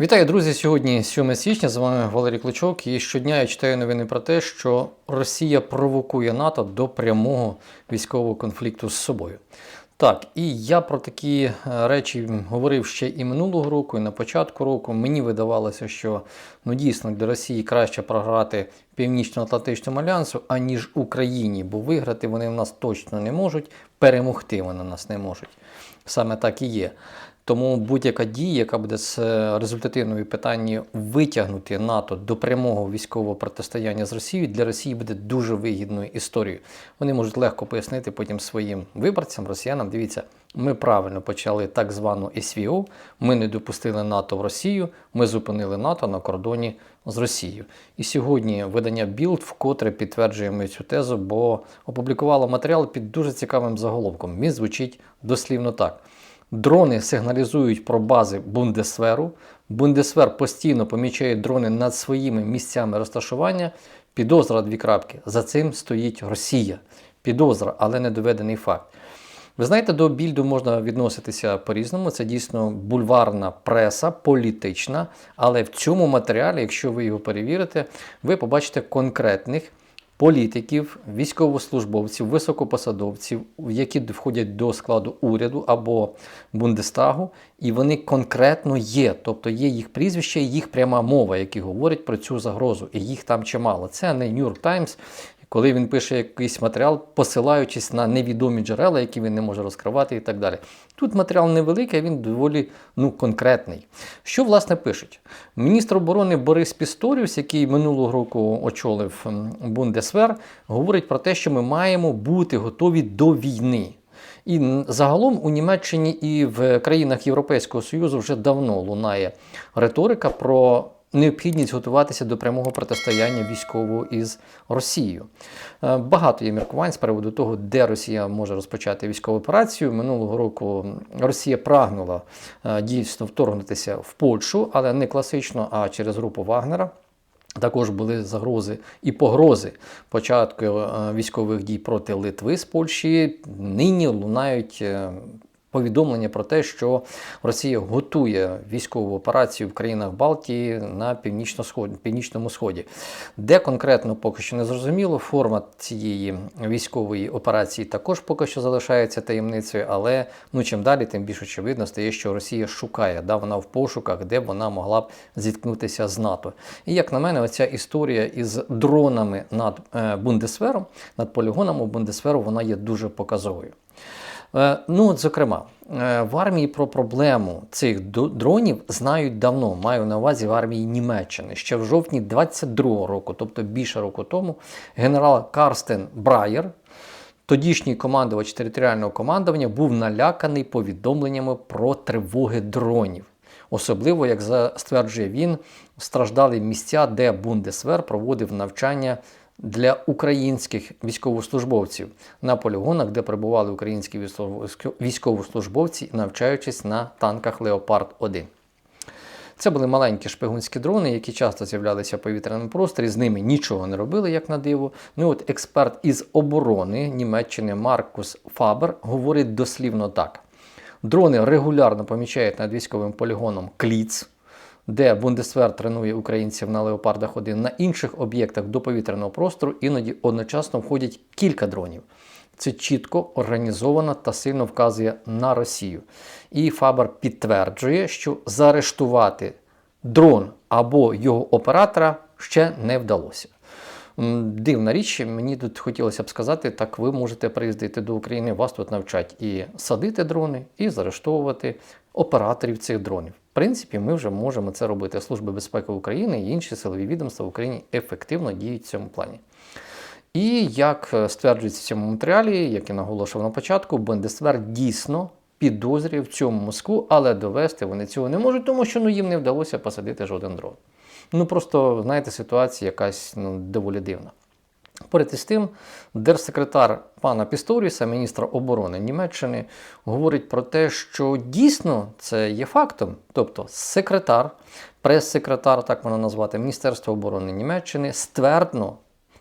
Вітаю, друзі! Сьогодні 7 січня. З вами Валерій Клочок. І щодня я читаю новини про те, що Росія провокує НАТО до прямого військового конфлікту з собою. Так, і я про такі е, речі говорив ще і минулого року, і на початку року. Мені видавалося, що ну дійсно для Росії краще програти Північно-Атлантичному альянсу, аніж Україні, бо виграти вони в нас точно не можуть, перемогти вони нас не можуть. Саме так і є. Тому будь-яка дія, яка буде з е, результативною питанні витягнути НАТО до прямого військового протистояння з Росією, для Росії буде дуже вигідною історією. Вони можуть легко пояснити потім своїм виборцям, росіянам. Дивіться, ми правильно почали так звану СВО, ми не допустили НАТО в Росію, ми зупинили НАТО на кордоні з Росією. І сьогодні видання Білд вкотре підтверджує мою цю тезу, бо опублікувало матеріал під дуже цікавим заголовком. Він звучить дослівно так. Дрони сигналізують про бази Бундесверу. Бундесвер постійно помічає дрони над своїми місцями розташування. Підозра дві крапки. За цим стоїть Росія. Підозра, але не доведений факт. Ви знаєте, до більду можна відноситися по-різному. Це дійсно бульварна преса, політична. Але в цьому матеріалі, якщо ви його перевірите, ви побачите конкретних політиків, військовослужбовців, високопосадовців, які входять до складу уряду або Бундестагу, і вони конкретно є. Тобто є їх прізвище, їх пряма мова, які говорять про цю загрозу, і їх там чимало. Це не York Times, коли він пише якийсь матеріал, посилаючись на невідомі джерела, які він не може розкривати, і так далі. Тут матеріал невеликий, а він доволі ну, конкретний. Що власне пишуть? Міністр оборони Борис Пісторіус, який минулого року очолив Бундесвер, говорить про те, що ми маємо бути готові до війни. І загалом у Німеччині і в країнах Європейського Союзу вже давно лунає риторика про необхідність готуватися до прямого протистояння військового із Росією. Е, Багато є міркувань з приводу того, де Росія може розпочати військову операцію. Минулого року Росія прагнула е, дійсно вторгнутися в Польщу, але не класично, а через групу Вагнера. Також були загрози і погрози початку е, військових дій проти Литви з Польщі. Нині лунають повідомлення про те, що Росія готує військову операцію в країнах Балтії на північно-сход- північному сході. Де конкретно поки що не зрозуміло. Формат цієї військової операції також поки що залишається таємницею, але ну чим далі, тим більш очевидно стає, що Росія шукає, да, вона в пошуках, де вона могла б зіткнутися з НАТО. І як на мене, оця історія із дронами над е, Бундесвером, над полігоном у Бундесверу, вона є дуже показовою. Е, Ну, от, зокрема, е, в армії про проблему цих дронів знають давно. Маю на увазі в армії Німеччини. Ще в жовтні 22-го року, тобто більше року тому, генерал Карстен Брайер, тодішній командувач територіального командування, був наляканий повідомленнями про тривоги дронів. Особливо, як стверджує він, страждали місця, де Бундесвер проводив навчання для українських військовослужбовців на полігонах, де перебували українські військовослужбовці, навчаючись на танках Леопард 1 це були маленькі шпигунські дрони, які часто з'являлися в повітряному просторі. З ними нічого не робили, як на диво. Ну от експерт із оборони Німеччини Маркус Фабер говорить дослівно так: дрони регулярно помічають над військовим полігоном Кліц, де Бундесвер тренує українців на Леопардах 1 на інших об'єктах до повітряного простору, іноді одночасно входять кілька дронів. Це чітко організовано та сильно вказує на Росію. І Фабер підтверджує, що заарештувати дрон або його оператора ще не вдалося. Дивна річ, мені тут хотілося б сказати, так ви можете приїздити до України, вас тут навчать і садити дрони, і заарештовувати операторів цих дронів. Принципі, ми вже можемо це робити. Служба безпеки України і інші силові відомства в Україні ефективно діють в цьому плані. І як е, стверджується в цьому матеріалі, як і наголошував на початку, Бундесвер дійсно підозрює в цьому Москву, але довести вони цього не можуть, тому що ну, їм не вдалося посадити жоден дрон. Ну просто, знаєте, ситуація якась ну, доволі дивна. Поряд із тим, держсекретар пана Пісторіса, міністра оборони Німеччини, говорить про те, що дійсно це є фактом. Тобто, секретар, прес-секретар, так можна назвати, Міністерства оборони Німеччини ствердно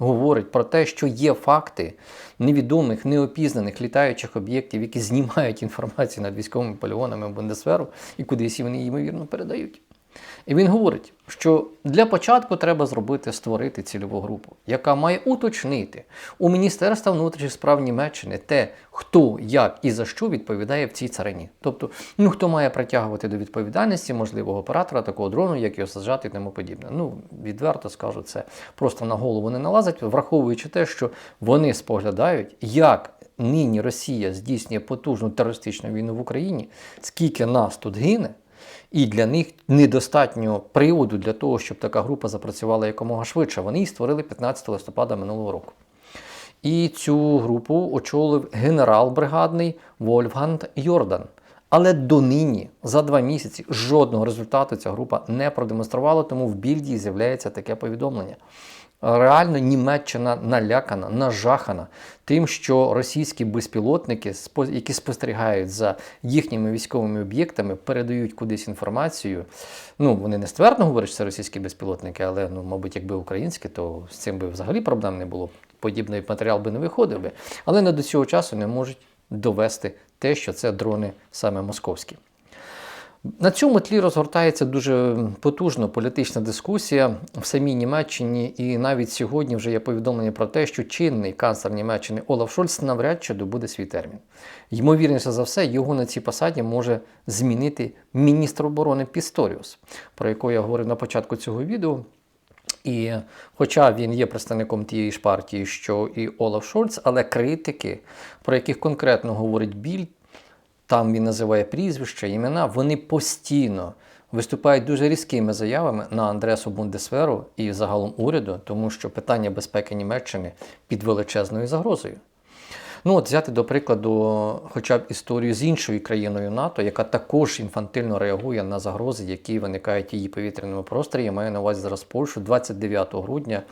говорить про те, що є факти невідомих, неопізнаних літаючих об'єктів, які знімають інформацію над військовими полігонами в Бундесверу і кудись вони, ймовірно, передають. І він говорить, що для початку треба зробити створити цільову групу, яка має уточнити у Міністерства внутрішніх справ Німеччини те, хто, як і за що відповідає в цій царині. Тобто, ну хто має притягувати до відповідальності можливого оператора такого дрону, як його саджати і тому подібне. Ну, відверто скажу, це просто на голову не налазить, враховуючи те, що вони споглядають, як нині Росія здійснює потужну терористичну війну в Україні, скільки нас тут гине. І для них недостатньо приводу для того, щоб така група запрацювала якомога швидше. Вони її створили 15 листопада минулого року. І цю групу очолив генерал бригадний Вольфганд Йордан. Але донині за два місяці жодного результату ця група не продемонструвала, тому в більді з'являється таке повідомлення. Реально Німеччина налякана, нажахана тим, що російські безпілотники, які спостерігають за їхніми військовими об'єктами, передають кудись інформацію. Ну, вони не ствердно говорять, що це російські безпілотники, але ну, мабуть, якби українські, то з цим би взагалі проблем не було. Подібний матеріал би не виходив би. Але не до цього часу не можуть довести те, що це дрони саме московські. На цьому тлі розгортається дуже потужна політична дискусія в самій Німеччині, і навіть сьогодні вже є повідомлення про те, що чинний канцлер Німеччини Олаф Шольц навряд чи добуде свій термін. Ймовірніше за все, його на цій посаді може змінити міністр оборони Пісторіус, про якого я говорив на початку цього відео. І хоча він є представником тієї ж партії, що і Олаф Шольц, але критики, про яких конкретно говорить Біль, там він називає прізвища, імена, вони постійно виступають дуже різкими заявами на адресу Бундесверу і загалом уряду, тому що питання безпеки Німеччини під величезною загрозою. Ну, от взяти до прикладу, хоча б історію з іншою країною НАТО, яка також інфантильно реагує на загрози, які виникають її повітряному просторі. Я маю на увазі зараз Польщу. 29 грудня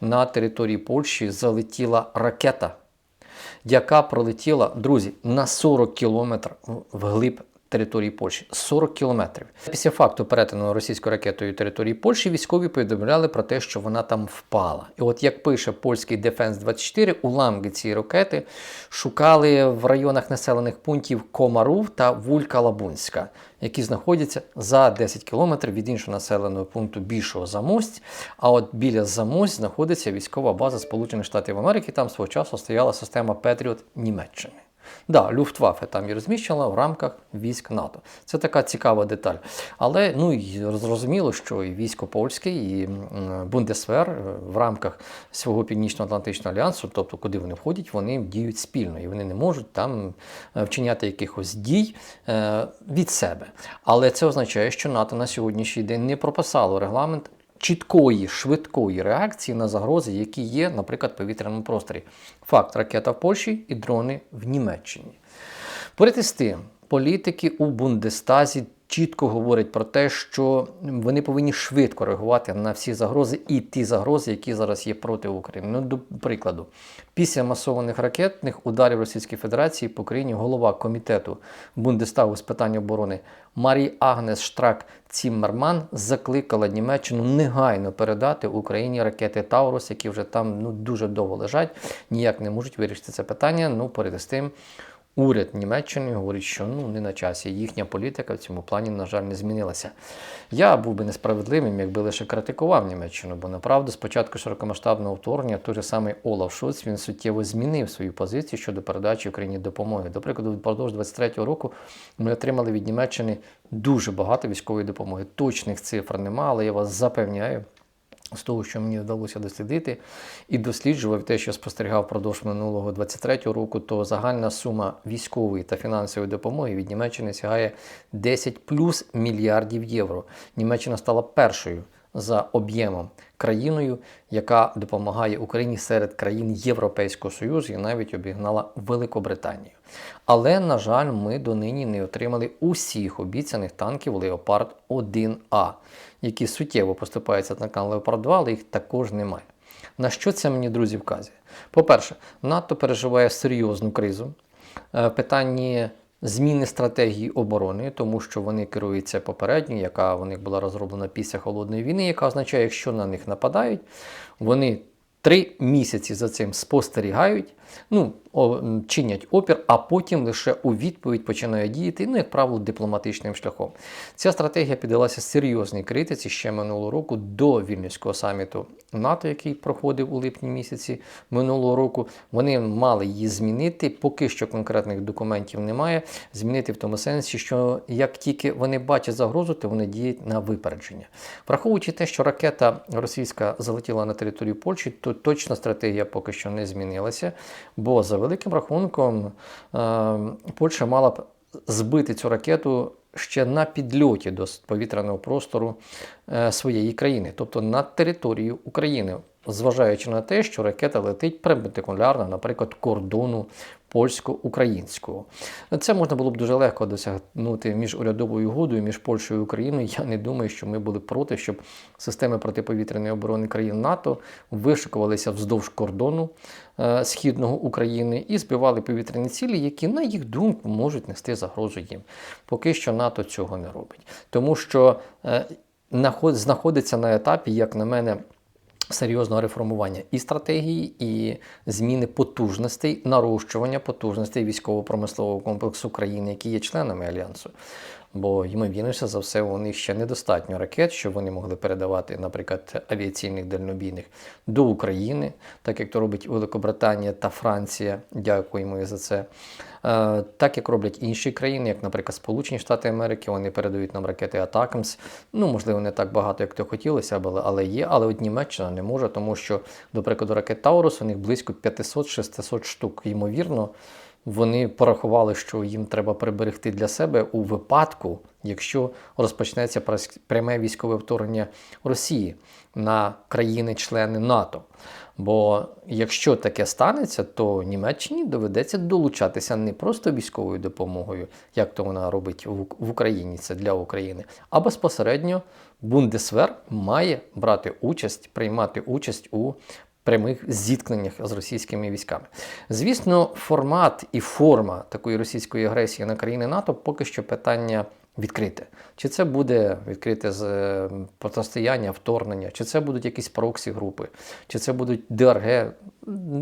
на території Польщі залетіла ракета, яка пролетіла, друзі, на 40 кілометрів вглиб території Польщі. 40 кілометрів. Після факту перетину російською ракетою території Польщі військові повідомляли про те, що вона там впала. І от як пише польський Defense 24, уламки цієї ракети шукали в районах населених пунктів Комарув та Вулька-Лабунська, які знаходяться за 10 кілометрів від іншого населеного пункту більшого Замость. А от біля Замость знаходиться військова база Сполучених Штатів Америки. Там свого часу стояла система Петріот Німеччини. Да, Люфтваффе там і розміщена в рамках військ НАТО. Це така цікава деталь. Але ну і зрозуміло, що і військо польське, і Бундесвер е, в рамках свого північно-атлантичного альянсу, тобто куди вони входять, вони діють спільно і вони не можуть там е, вчиняти якихось дій е, від себе. Але це означає, що НАТО на сьогоднішній день не прописало регламент чіткої, швидкої реакції на загрози, які є, наприклад, в повітряному просторі. Факт ракета в Польщі і дрони в Німеччині. Поряд із тим, політики у Бундестазі чітко говорять про те, що вони повинні швидко реагувати на всі загрози і ті загрози, які зараз є проти України. Ну, до прикладу, після масованих ракетних ударів Російської Федерації по країні голова комітету Бундестагу з питань оборони Марі Агнес Штрак Ціммерман закликала Німеччину негайно передати Україні ракети Таурус, які вже там ну, дуже довго лежать, ніяк не можуть вирішити це питання. Ну, поряд з тим. Уряд Німеччини говорить, що ну не на часі. Їхня політика в цьому плані, на жаль, не змінилася. Я був би несправедливим, якби лише критикував Німеччину, бо направду з початку широкомасштабного вторгнення той же самий Олаф Шульц він суттєво змінив свою позицію щодо передачі Україні допомоги. До прикладу, впродовж 23-го року ми отримали від Німеччини дуже багато військової допомоги. Точних цифр немає, але я вас запевняю. З того, що мені вдалося дослідити і досліджував те, що спостерігав впродовж минулого 23-го року, то загальна сума військової та фінансової допомоги від Німеччини сягає 10 плюс мільярдів євро. Німеччина стала першою за об'ємом країною, яка допомагає Україні серед країн Європейського Союзу і навіть обігнала Великобританію. Але, на жаль, ми донині не отримали усіх обіцяних танків Леопард 1А, які суттєво поступаються канал Леопард 2, але їх також немає. На що це мені, друзі, вказує? По-перше, НАТО переживає серйозну кризу е, в питанні зміни стратегії оборони, тому що вони керуються попередньою, яка у них була розроблена після холодної війни, яка означає, якщо на них нападають, вони три місяці за цим спостерігають. Ну, чинять опір, а потім лише у відповідь починають діяти, ну, як правило, дипломатичним шляхом. Ця стратегія піддалася серйозній критиці ще минулого року до Вільнюського саміту НАТО, який проходив у липні місяці минулого року. Вони мали її змінити. Поки що конкретних документів немає. Змінити в тому сенсі, що як тільки вони бачать загрозу, то вони діють на випередження. Враховуючи те, що ракета російська залетіла на територію Польщі, то точно стратегія поки що не змінилася. Бо за великим рахунком е, Польща мала б збити цю ракету ще на підльоті до повітряного простору е, своєї країни, тобто на територію України, зважаючи на те, що ракета летить перпендикулярно, наприклад, кордону польсько-українського. Це можна було б дуже легко досягнути між урядовою угодою між Польщею і Україною. Я не думаю, що ми були проти, щоб системи протиповітряної оборони країн НАТО вишикувалися вздовж кордону е, східного України і збивали повітряні цілі, які, на їх думку, можуть нести загрозу їм. Поки що НАТО цього не робить, тому що е, знаходиться на етапі, як на мене, серйозного реформування і стратегії, і зміни потужностей, нарощування потужностей військово-промислового комплексу країн, які є членами альянсу. Бо, ймовірніше за все, у них ще недостатньо ракет, щоб вони могли передавати, наприклад, авіаційних дальнобійних до України, так як то робить Великобританія та Франція. Дякуємо за це. Е, Так як роблять інші країни, як, наприклад, Сполучені Штати Америки, вони передають нам ракети Атакамс. Ну, можливо, не так багато, як то хотілося але є. Але от Німеччина не може, тому що, до прикладу, ракет Таурус у них близько 500-600 штук. Ймовірно, вони порахували, що їм треба приберегти для себе у випадку, якщо розпочнеться пряме військове вторгнення Росії на країни-члени НАТО. Бо якщо таке станеться, то Німеччині доведеться долучатися не просто військовою допомогою, як то вона робить в Україні, це для України, а безпосередньо Бундесвер має брати участь, приймати участь у прямих зіткненнях з російськими військами. Звісно, формат і форма такої російської агресії на країни НАТО поки що питання відкрите. Чи це буде відкрите з е, протистояння, вторгнення, чи це будуть якісь проксі групи, чи це будуть ДРГ.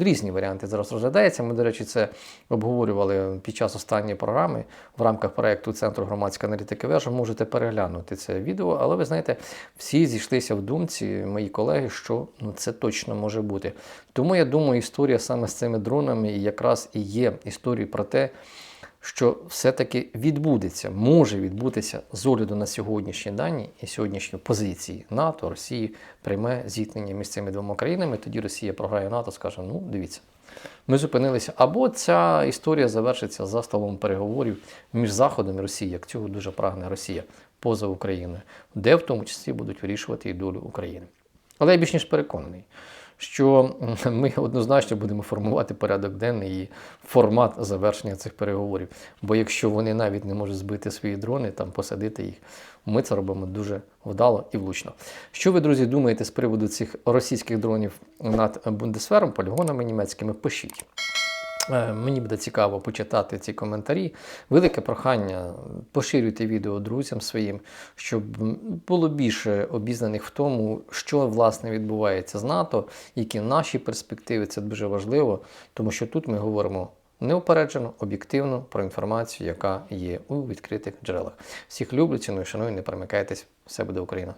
Різні варіанти зараз розглядаються. Ми, до речі, це обговорювали під час останньої програми в рамках проєкту Центру громадської аналітики вежа. Можете переглянути це відео, але ви знаєте, всі зійшлися в думці, мої колеги, що ну, це точно може бути. Тому я думаю, історія саме з цими дронами якраз і є історією про те, що все-таки відбудеться, може відбутися з огляду на сьогоднішні дані і сьогоднішні позиції НАТО, Росії, пряме зіткнення між цими двома країнами. Тоді Росія програє НАТО, скаже: ну дивіться, ми зупинилися. Або ця історія завершиться за столом переговорів між Заходом і Росією, як цього дуже прагне Росія поза Україною, де в тому числі будуть вирішувати і долю України. Але я більш ніж переконаний, що ми однозначно будемо формувати порядок денний і формат завершення цих переговорів. Бо якщо вони навіть не можуть збити свої дрони, там посадити їх, ми це робимо дуже вдало і влучно. Що ви, друзі, думаєте з приводу цих російських дронів над Бундесвером, полігонами німецькими? Пишіть. Е, Мені буде цікаво почитати ці коментарі. Велике прохання поширюйте відео друзям своїм, щоб було більше обізнаних в тому, що власне відбувається з НАТО, які наші перспективи. Це дуже важливо, тому що тут ми говоримо неупереджено, об'єктивно про інформацію, яка є у відкритих джерелах. Всіх люблю, ціную, шаную, не перемикайтесь. Все буде Україна!